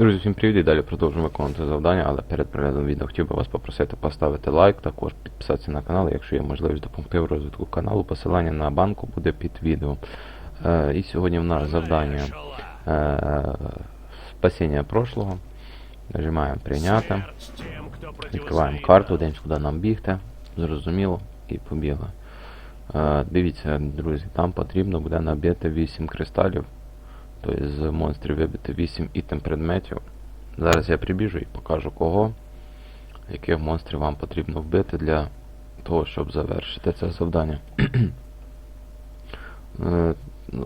Друзі, всім привіт і далі продовжуємо виконувати завдання, але перед переглядом відео хотів би вас попросити поставити лайк, також підписатися на канал, якщо є можливість допомогти в розвитку каналу. Посилання на банку буде під відео. Е, і сьогодні в нас завдання е, спасіння прошлого. Нажимаємо прийняти. Відкриваємо карту, дивимося, куди нам бігти. Зрозуміло, і побігли. Е, дивіться, друзі, там потрібно буде набити 8 кристалів. Тобто з монстрів вибити 8 ітем предметів. Зараз я прибіжу і покажу кого, яких монстрів вам потрібно вбити для того, щоб завершити це завдання. Е,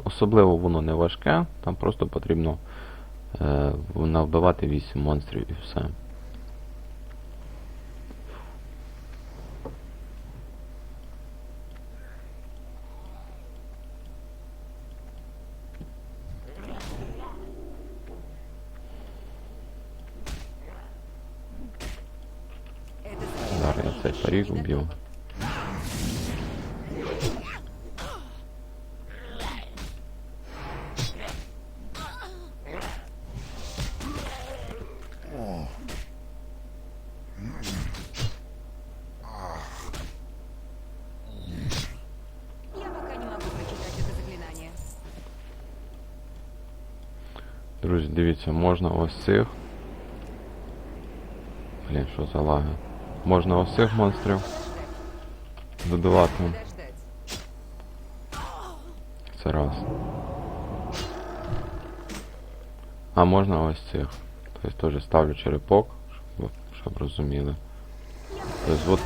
Особливо воно не важке, там просто потрібно е, навбивати 8 монстрів і все. прочитать это заклинание. Друзі, дивіться, можна ось цих. Блін, що за лаги? Можна цих монстрів додавати. Це раз. А можна ось цих. Тобто теж ставлю черепок, щоб, щоб розуміли. Тобто от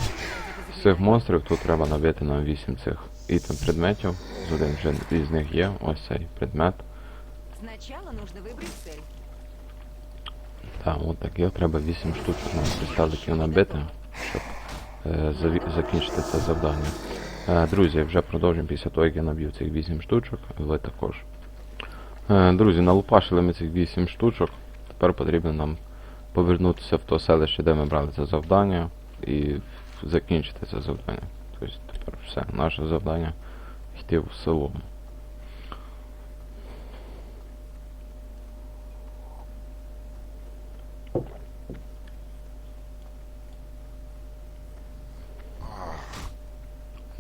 з цих монстрів тут треба набити на 8 цих ітем предметів. З один вже із них є, ось цей предмет. Сначала нужно цель. Так, от таких треба 8 штучок на кристаликів набити, закінчити це завдання. Е, друзі, вже продовжуємо після того, як я наб'ю цих 8 штучок, ви також. Е, друзі, налупашили ми цих 8 штучок. Тепер потрібно нам повернутися в то селище, де ми брали це завдання, і закінчити це завдання. Тобто тепер все, наше завдання йти в село.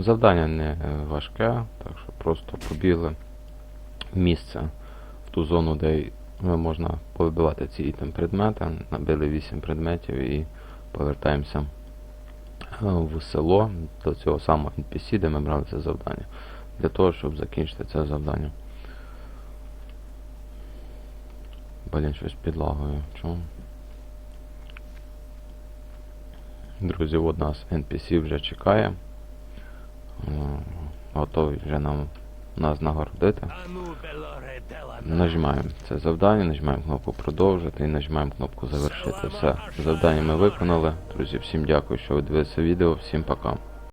Завдання не е, важке, так що просто побігли місце в ту зону, де е, можна повибивати ці ітем предмети. Набили 8 предметів і повертаємося е, в село до цього самого NPC, де ми брали це завдання. Для того, щоб закінчити це завдання. Блін, щось підлагою. Чому? Друзі, от нас NPC вже чекає. Готовий вже нам нас нагородити. Нажимаємо це завдання, нажимаємо кнопку продовжити і нажимаємо кнопку завершити. Все, завдання ми виконали. Друзі, всім дякую, що ви дивилися відео. Всім пока.